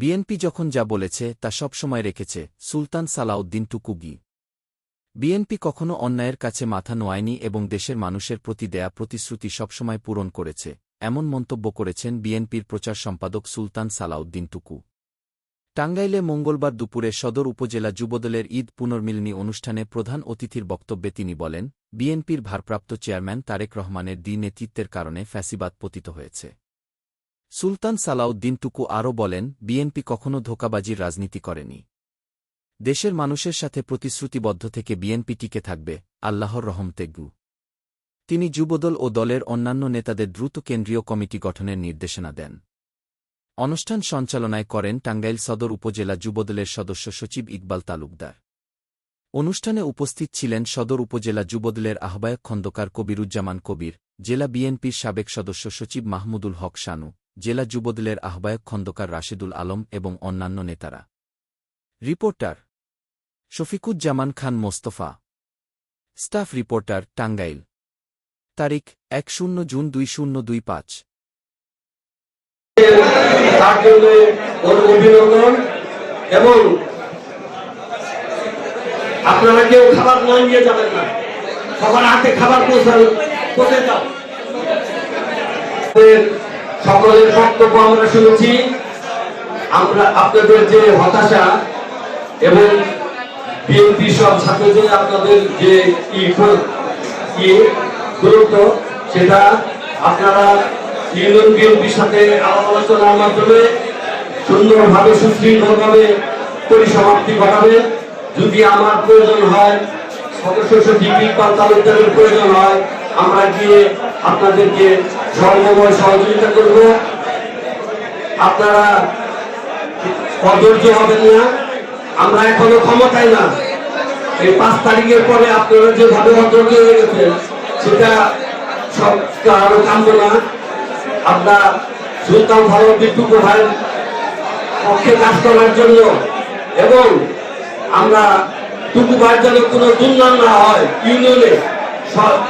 BNP যখন যা বলেছে তা সবসময় রেখেছে সুলতান সালাউদ্দিন টুকুগি। বিএনপি কখনো অন্যায়ের কাছে মাথা নোয়ায়নি এবং দেশের মানুষের প্রতি দেয়া প্রতিশ্রুতি সবসময় পূরণ করেছে, এমন মন্তব্য করেছেন বিএনপির প্রচার সম্পাদক সুলতান সালাউদ্দিন টুকু। টাঙ্গাইলে মঙ্গলবার দুপুরে সদর উপজেলা যুবদলের ঈদ পুনর্মিলনী অনুষ্ঠানে প্রধান অতিথির বক্তব্যে তিনি বলেন, বিএনপির ভারপ্রাপ্ত চেয়ারম্যান তারেক রহমানের দ্বি নেতৃত্বের কারণে ফ্যাসিবাদ পতিত হয়েছে। সুলতান সালাউদ্দিন টুকু আরও বলেন, বিএনপি কখনও ধোকাবাজির রাজনীতি করেনি। দেশের মানুষের সাথে প্রতিশ্রুতিবদ্ধ থেকে বিএনপি টিকে থাকবে, আল্লাহর রহমতেগু তিনি যুবদল ও দলের অন্যান্য নেতাদের দ্রুত কেন্দ্রীয় কমিটি গঠনের নির্দেশনা দেন। অনুষ্ঠান সঞ্চালনায় করেন টাঙ্গাইল সদর উপজেলা যুবদলের সদস্য সচিব ইকবাল তালুকদার। অনুষ্ঠানে উপস্থিত ছিলেন সদর উপজেলা যুবদলের আহ্বায়ক খন্দকার কবিরুজ্জামান কবির, জেলা বিএনপির সাবেক সদস্য সচিব মাহমুদুল হক শানু জেলা যুবদলের আহ্বায়ক খন্দকার রাশেদুল আলম এবং অন্যান্য নেতারা। Reporter Shafiquzzaman Khan Mostafa. Staff reporter Tangail. তারিখ এক শূন্য জুন দুই শূন্য দুই পাঁচ। এবং আপনারা কেউ খাবার না যাবেন না। সবার হাতে খাবার পৌঁছান পৌঁছে যাও। সকলের বক্তব্য আমরা শুনেছি। আমরা আপনাদের যে হতাশা এবং বিএনপি সব ছাত্রদের আপনাদের যে গুরুত্ব, সেটা আপনারা ইউনিয়ন বিএনপির সাথে আলোচনার মাধ্যমে সুন্দরভাবে, সুশৃঙ্খলভাবে পরিসমাপ্তি ঘটাবে। যদি আমার প্রয়োজন হয়, সদস্য সচিব ইকবাল তালুকদারের প্রয়োজন হয়, আমরা গিয়ে আপনাদেরকে সর্বময় সহযোগিতা করব। আপনারা অধৈর্য হবেন না। আমরা এখনও ক্ষমতায় না। এই পাঁচ তারিখের পরে আপনারা যেভাবে অধৈর্য হয়ে গেছেন, সেটা সব কারও কাম্য না। আমরা সুলতান ভারত বিটুকু ভাই পক্ষে কাজ করার জন্য এবং আমরা টুকু ভাইয়ের যেন কোনো দুর্নাম না হয়, ইউনিয়নে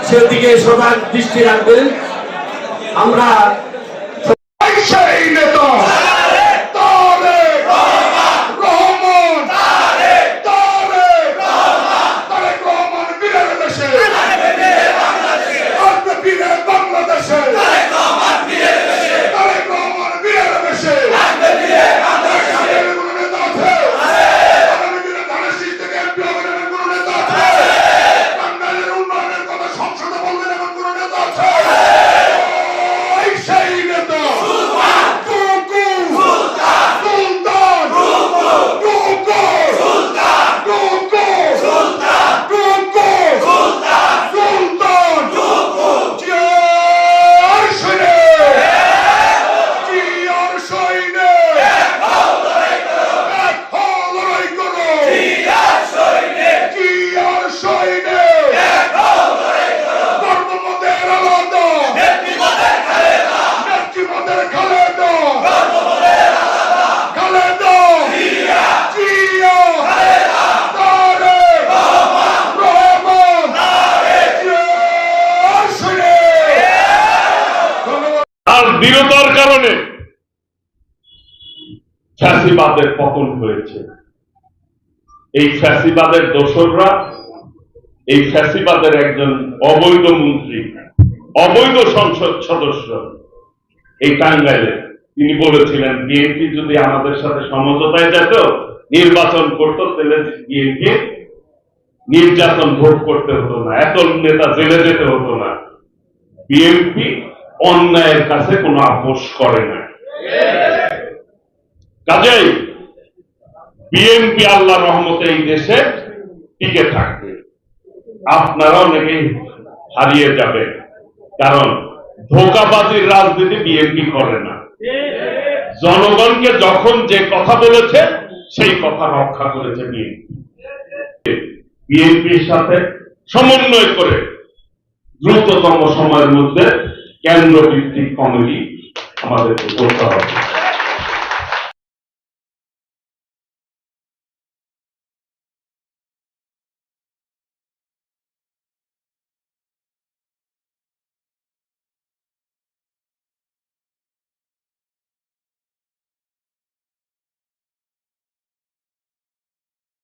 সেদিকে সদা দৃষ্টি রাখবেন। আমরা সেই নেতা তারেক রহমান তারেক তারেক রহমান বীরের দেশে আসবে বীরে বাংলাদেশে তারেক রহমান বীরের দেশে টাঙ্গাইলের কোনো নেতা আছে? আগামী দিনে ধানের শীষ থেকে MP হবেন এমন কোনো নেতা আছে? টাঙ্গাইলের উন্নয়নের কথা সংসদে বলবেন এমন কোনো নেতা আছে? ওই সেই নেতা টুকু সুলতান টুকু টুকু টুকু সুলতান জিয়ার সৈনিক জিয়ার সৈনিক এক হও লড়াই করো জিয়ার সৈনিক কর্মমতের আলাদা নেত্রীমতের খালেদা খালেদা জিয়া তারেক রহমান জিয়ার সৈনিক ধন্যবাদ আর দৃঢ়তার কারণে ফ্যাসিবাদের পতন হয়েছে। এই ফ্যাসিবাদের দোসররা, এই ফ্যাসিবাদের একজন অবৈধ মন্ত্রী, অবৈধ সংসদ সদস্য এই টাঙ্গাইলে। তিনি বলেছিলেন, বিএনপি যদি আমাদের সাথে সমঝোতায় যেত, নির্বাচন করতো, তাহলে বিএনপি নির্যাতন ভোগ করতে হতো না, এত নেতা জেলে যেতে হতো না। বিএনপি অন্যায়ের কাছে কোনো আপোষ করে না। কাজেই বিএনপি আল্লাহ রহমতে এই দেশে টিকে থাকবে। আপনারা অনেকেই হারিয়ে যাবে কারণ ধোকাবাজির রাজনীতি বিএনপি করে না। জনগণকে যখন যে কথা বলেছে, সেই কথা রক্ষা করেছে বিএনপি বিএনপির সাথে সমন্বয় করে দ্রুততম সময়ের মধ্যে কেন্দ্র ভিত্তিক কমিটি আমাদেরকে করতে হবে।